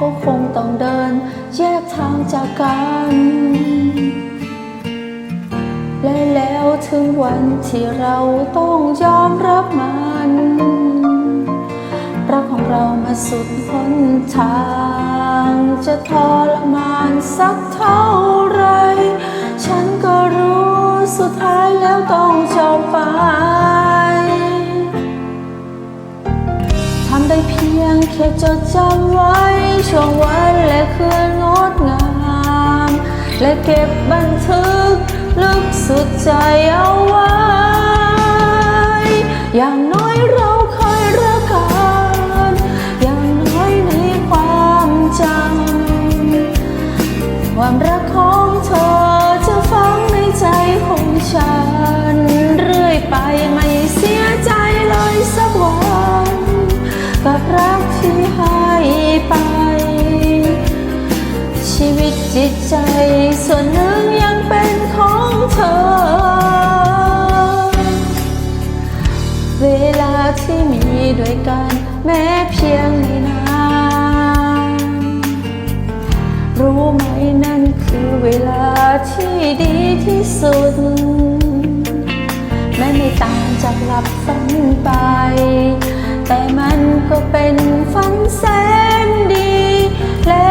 ก็คงต้องเดิน แยกทางจากกัน และแล้วถึงวันที่เราต้องยอมรับมันรักของเรามาสุดหนทาง จะทรมานสักเท่าไร ฉันก็รู้สุดท้ายแล้วต้องจบไปทำได้เพียงแค่จดจำไว้ เก็บบันทึกลึกสุดใจ จิตใจส่วนหนึ่งยังเป็นของเธอ เวลาที่มีด้วยกัน แม้เพียงไม่นานรู้ไหมนั่นคือเวลาที่ดีที่สุด แม้ไม่ต่างจากหลับฝันไป แต่มันก็เป็นฝันแสนดีและ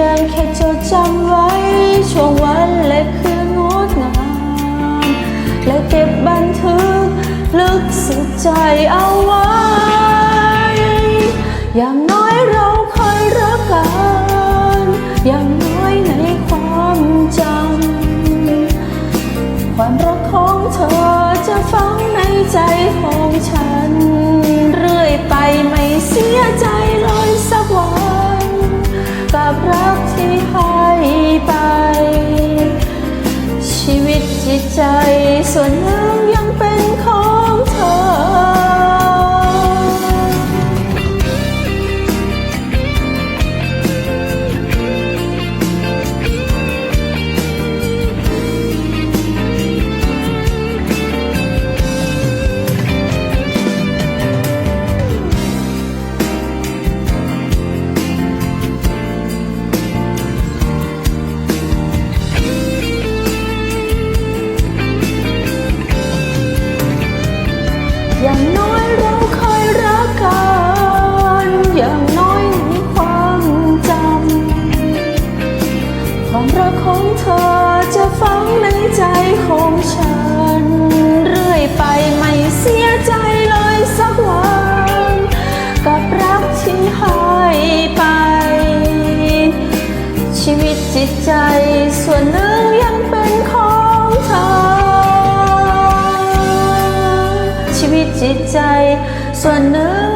ยงแค่จดจำไว้ช่วงวันและคืนงดงามและเก็บบันทึกลึกสุดใจเอาไว้ อย่างน้อยเราเคยรักกัน อย่างน้อยในความจำความรักของเธอจะฝังในใจของฉัน เรื่อยไปไม่เสียใจเลยสั จิตใจส่วนหนึ่งยังเป็น ความรักของเธอจะฝังในใจของฉัน เรื่อยไปไม่เสียใจเลยสักวัน กับรักที่ให้ไป ชีวิตจิตใจส่วนหนึ่งยังเป็นของเธอ ชีวิตจิตใจส่วนหนึ่ง